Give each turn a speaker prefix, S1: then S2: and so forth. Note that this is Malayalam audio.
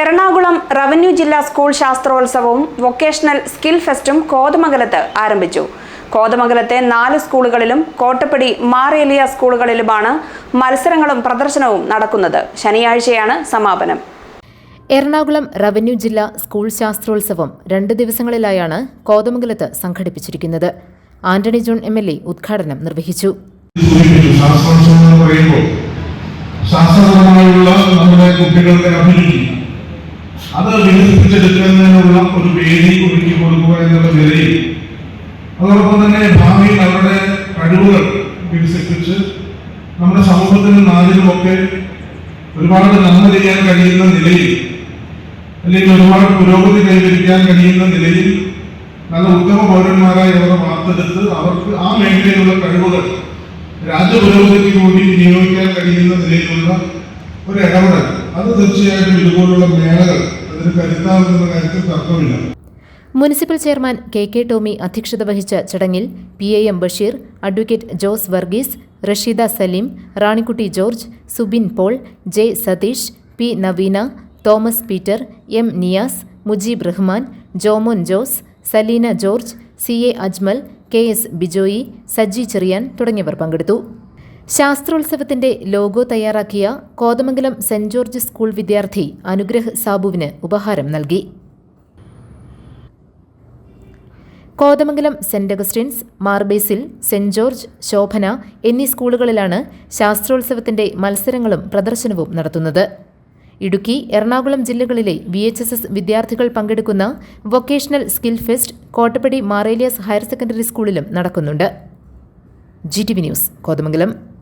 S1: എറണാകുളം റവന്യൂ ജില്ലാ സ്കൂൾ ശാസ്ത്രോത്സവവും വൊക്കേഷണൽ സ്കിൽ ഫെസ്റ്റും കോതമംഗലത്ത് ആരംഭിച്ചു. കോതമംഗലത്തെ നാല് സ്കൂളുകളിലും കോട്ടപ്പടി മാറേലിയ സ്കൂളുകളിലുമാണ് മത്സരങ്ങളും പ്രദർശനവും നടക്കുന്നത്. ശനിയാഴ്ചയാണ് സമാപനം.
S2: എറണാകുളം റവന്യൂ ജില്ലാ സ്കൂൾ ശാസ്ത്രോത്സവം രണ്ട് ദിവസങ്ങളിലായാണ് കോതമംഗലത്ത് സംഘടിപ്പിച്ചിരിക്കുന്നത്. Antony John M L A ഉദ്ഘാടനം നിർവഹിച്ചു.
S3: ശാസ്ത്രോത്സവം എന്ന് പറയുമ്പോൾ ശാസ്ത്രപരമായുള്ള നമ്മുടെ കുട്ടികളുടെ അഭിരുചി അത് വികസിപ്പിച്ചെടുക്കുന്നതിനുള്ള ഒരു വേദി ഒരുക്കി കൊടുക്കുക എന്നുള്ള നിലയിൽ. അതോടൊപ്പം തന്നെ ഭാവിയിൽ അവരുടെ കഴിവുകൾ വികസിപ്പിച്ച് നമ്മുടെ സമൂഹത്തിനും നാടിനുമൊക്കെ ഒരുപാട് നന്മ ചെയ്യാൻ കഴിയുന്ന നിലയിൽ അല്ലെങ്കിൽ ഒരുപാട് പുരോഗതി കൈവരിക്കാൻ കഴിയുന്ന നിലയിൽ നല്ല ഉത്തമ പൗരന്മാരായി അവരെ വാർത്തെടുത്ത് അവർക്ക് ആ മേഖലയിലുള്ള കഴിവുകൾ രാജ്യ പുരോഗതിക്ക് കൂടി വിനിയോഗിക്കാൻ കഴിയുന്ന നിലയിലുള്ള ഒരു ഇടപെടൽ. അത് തീർച്ചയായിട്ടും ഇതുപോലുള്ള മേളകൾ അതിന് കരുത്താവുന്ന കാര്യത്തിൽ തർക്കമില്ല.
S2: Municipal chairman K K Tomy അധ്യക്ഷത വഹിച്ച ചടങ്ങിൽ P A M Basheer advocate Jose Varghese Rasheeda Saleem Ranikutty George Subin Paul J Satheesh P Naveena Thomas Peter M Niyas Mujeeb Rahman Jomon Jose Saleena George C A Ajmal K S Bijoy Saji Cherian തുടങ്ങിയവർ പങ്കെടുത്തു. ശാസ്ത്രോത്സവത്തിന്റെ ലോഗോ തയ്യാറാക്കിയ കോതമംഗലം സെന്റ് ജോർജ് സ്കൂൾ വിദ്യാർത്ഥി അനുഗ്രഹ് സാബുവിന് ഉപഹാരം നൽകി. Kothamangalam Saint Augustine's Mar Basil Saint George Shobhana എന്നീ സ്കൂളുകളിലാണ് ശാസ്ത്രോത്സവത്തിന്റെ മത്സരങ്ങളും പ്രദർശനവും നടത്തുന്നത്. ഇടുക്കി എറണാകുളം ജില്ലകളിലെ വി എച്ച് എസ് എസ് വിദ്യാർത്ഥികൾ പങ്കെടുക്കുന്ന vocational skill fest Kottappady Mar Elias higher secondary സ്കൂളിലും നടക്കുന്നുണ്ട്. G T V news Kothamangalam.